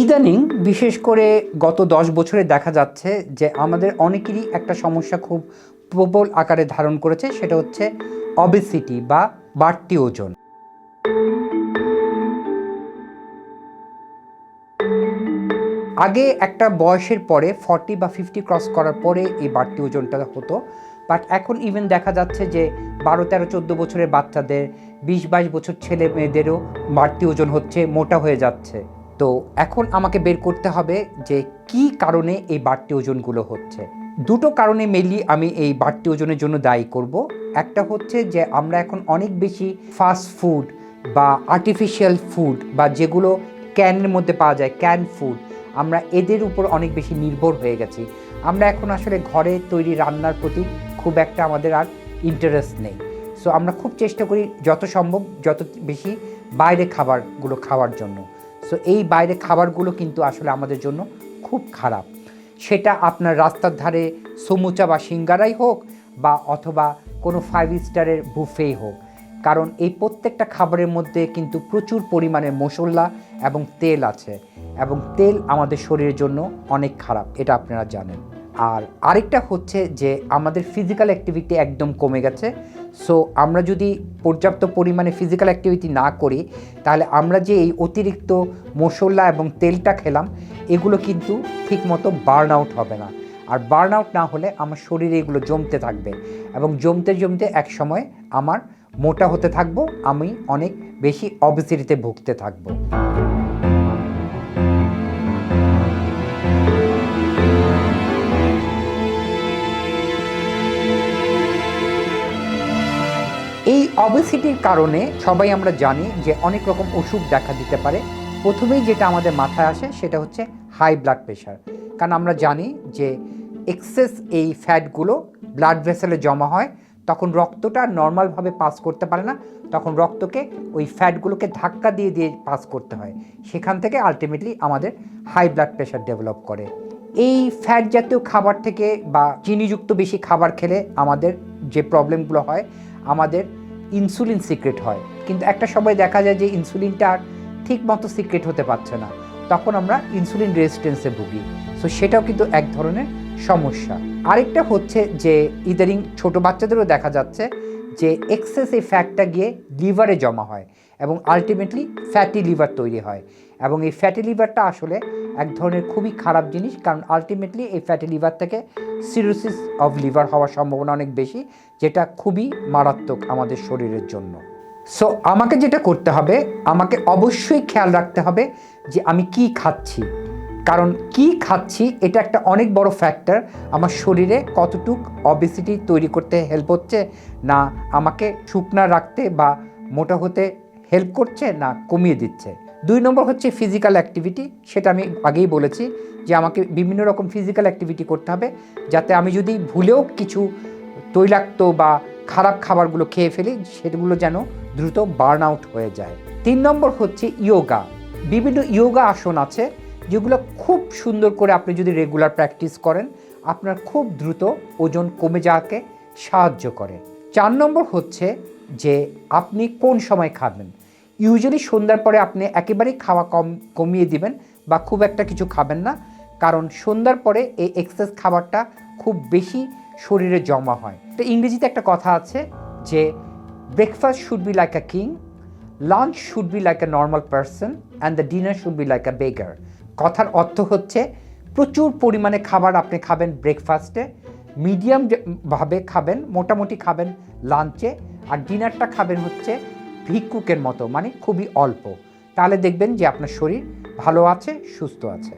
ইদানিং বিশেষ করে গত দশ বছরে দেখা যাচ্ছে যে আমাদের অনেকেরই একটা সমস্যা খুব প্রবল আকারে ধারণ করেছে, সেটা হচ্ছে অবেসিটি বা বাড়তি ওজন। আগে একটা বয়সের পরে ফর্টি বা ফিফটি ক্রস করার পরে এই বাড়তি ওজনটা হতো বাট এখন ইভেন দেখা যাচ্ছে যে বারো, তেরো, চোদ্দ বছরের বাচ্চাদের, বিশ, বাইশ বছর ছেলে মেয়েদেরও বাড়তি ওজন হচ্ছে, মোটা হয়ে যাচ্ছে। তো এখন আমাকে বের করতে হবে যে কি কারণে এই বাড়তি ওজনগুলো হচ্ছে। দুটো কারণে মেনলি আমি এই বাড়তি ওজনের জন্য দায়ী করব। একটা হচ্ছে যে আমরা এখন অনেক বেশি ফাস্ট ফুড বা আর্টিফিশিয়াল ফুড বা যেগুলো ক্যানের মধ্যে পাওয়া যায় ক্যান ফুড আমরা এদের উপর অনেক বেশি নির্ভর হয়ে গেছি। আমরা এখন আসলে ঘরে তৈরি রান্নার প্রতি খুব একটা আমাদের আর ইন্টারেস্ট নেই। সো আমরা খুব চেষ্টা করি যত সম্ভব যত বেশি বাইরে খাবারগুলো খাওয়ার জন্য। সো এই বাইরে খাবারগুলো কিন্তু আসলে আমাদের জন্য খুব খারাপ। সেটা আপনার রাস্তার ধারে সমুচা বা সিঙ্গারাই হোক বা অথবা কোনো ফাইভ স্টারের বুফেই হোক। কারণ এই প্রত্যেকটা খাবারের মধ্যে কিন্তু প্রচুর পরিমাণে মশলা এবং তেল আছে এবং তেল আমাদের শরীরের জন্য অনেক খারাপ, এটা আপনারা জানেন। আর আরেকটা হচ্ছে যে আমাদের ফিজিক্যাল অ্যাক্টিভিটি একদম কমে গেছে। সো আমরা যদি পর্যাপ্ত পরিমাণে ফিজিক্যাল অ্যাক্টিভিটি না করি, তাহলে আমরা যে এই অতিরিক্ত মশলা এবং তেলটা খেলাম, এগুলো কিন্তু ঠিকমতো বার্ন আউট হবে না। আর বার্ন আউট না হলে আমার শরীরে এগুলো জমতে থাকবে এবং জমতে জমতে এক সময় আমার মোটা হতে থাকব, আমি অনেক বেশি অবেসিটিতে ভুগতে থাকব। অবেসিটির কারণে সবাই আমরা জানি যে অনেক রকম অসুখ দেখা দিতে পারে। প্রথমেই যেটা আমাদের মাথায় আসে সেটা হচ্ছে হাই ব্লাড প্রেশার কারণ আমরা জানি যে এক্সেস এই ফ্যাটগুলো ব্লাড ভেসেলে জমা হয়, তখন রক্তটা নর্মালভাবে পাস করতে পারে না, তখন রক্তকে ওই ফ্যাটগুলোকে ধাক্কা দিয়ে দিয়ে পাস করতে হয়। সেখান থেকে আলটিমেটলি আমাদের হাই ব্লাড প্রেশার ডেভেলপ করে। এই ফ্যাট জাতীয় খাবার থেকে বা চিনিযুক্ত বেশি খাবার খেলে আমাদের যে প্রবলেমগুলো হয়, আমাদের ইনসুলিন সিক্রেট হয়। কিন্তু একটা সময় দেখা যায় যে ইনসুলিনটা আর ঠিক মতো সিক্রেট হতে পারছে না। তখন আমরা ইনসুলিন রেজিস্ট্যান্সে ভুগি। সো সেটাও কিন্তু এক ধরনের সমস্যা। আরেকটা হচ্ছে যে, ইদানিং ছোট বাচ্চাদেরও দেখা যাচ্ছে যে এক্সেস এই ফ্যাটটা গিয়ে লিভারে জমা হয় এবং আলটিমেটলি ফ্যাটি লিভার তৈরি হয়। এবং এই ফ্যাটি লিভারটা আসলে এক ধরনের খুবই খারাপ জিনিস, কারণ আলটিমেটলি এই ফ্যাটি লিভার থেকে সিরোসিস অফ লিভার হওয়ার সম্ভাবনা অনেক বেশি, যেটা খুবই মারাত্মক আমাদের শরীরের জন্য। সো আমাকে যেটা করতে হবে, আমাকে অবশ্যই খেয়াল রাখতে হবে যে আমি কি খাচ্ছি। কারণ কি খাচ্ছি, এটা একটা অনেক বড় ফ্যাক্টর আমার শরীরে কতটুক অবেসিটি তৈরি করতে হেল্প হচ্ছে, না আমাকে শুকনা রাখতে বা মোটা হতে হেল্প করছে, না কমিয়ে দিচ্ছে। দুই নম্বর হচ্ছে ফিজিক্যাল অ্যাক্টিভিটি সেটা আমি আগেই বলেছি যে আমাকে বিভিন্ন রকম ফিজিক্যাল অ্যাক্টিভিটি করতে হবে যাতে আমি যদি ভুলেও কিছু তৈলাক্ত বা খারাপ খাবারগুলো খেয়ে ফেলি, সেগুলো যেন দ্রুত বার্ন আউট হয়ে যায়। তিন নম্বর হচ্ছে ইয়োগা বিভিন্ন ইয়োগা আসন আছে যেগুলো খুব সুন্দর করে আপনি যদি রেগুলার প্র্যাকটিস করেন, আপনার খুব দ্রুত ওজন কমে যাওয়াকে সাহায্য করে। চার নম্বর হচ্ছে যে আপনি কোন সময় খাবেন? ইউজুয়ালি সন্ধ্যার পরে আপনি একেবারেই খাওয়া কম, কমিয়ে দিবেন বা খুব একটা কিছু খাবেন না। কারণ সন্ধ্যার পরে এই এক্সেস খাবারটা খুব বেশি শরীরে জমা হয়। তো ইংরেজিতে একটা কথা আছে যে breakfast should be like a king lunch should be like a normal person and the dinner should be like a beggar কথার অর্থ হচ্ছে, প্রচুর পরিমাণে খাবার আপনি খাবেন ব্রেকফাস্টে মিডিয়াম ভাবে খাবেন, মোটামুটি খাবেন লাঞ্চে আর ডিনারটা খাবেন হচ্ছে ভিক্ষুকের মতো মানে খুবই অল্প। তাহলে দেখবেন যে আপনার শরীর ভালো আছে সুস্থ আছে।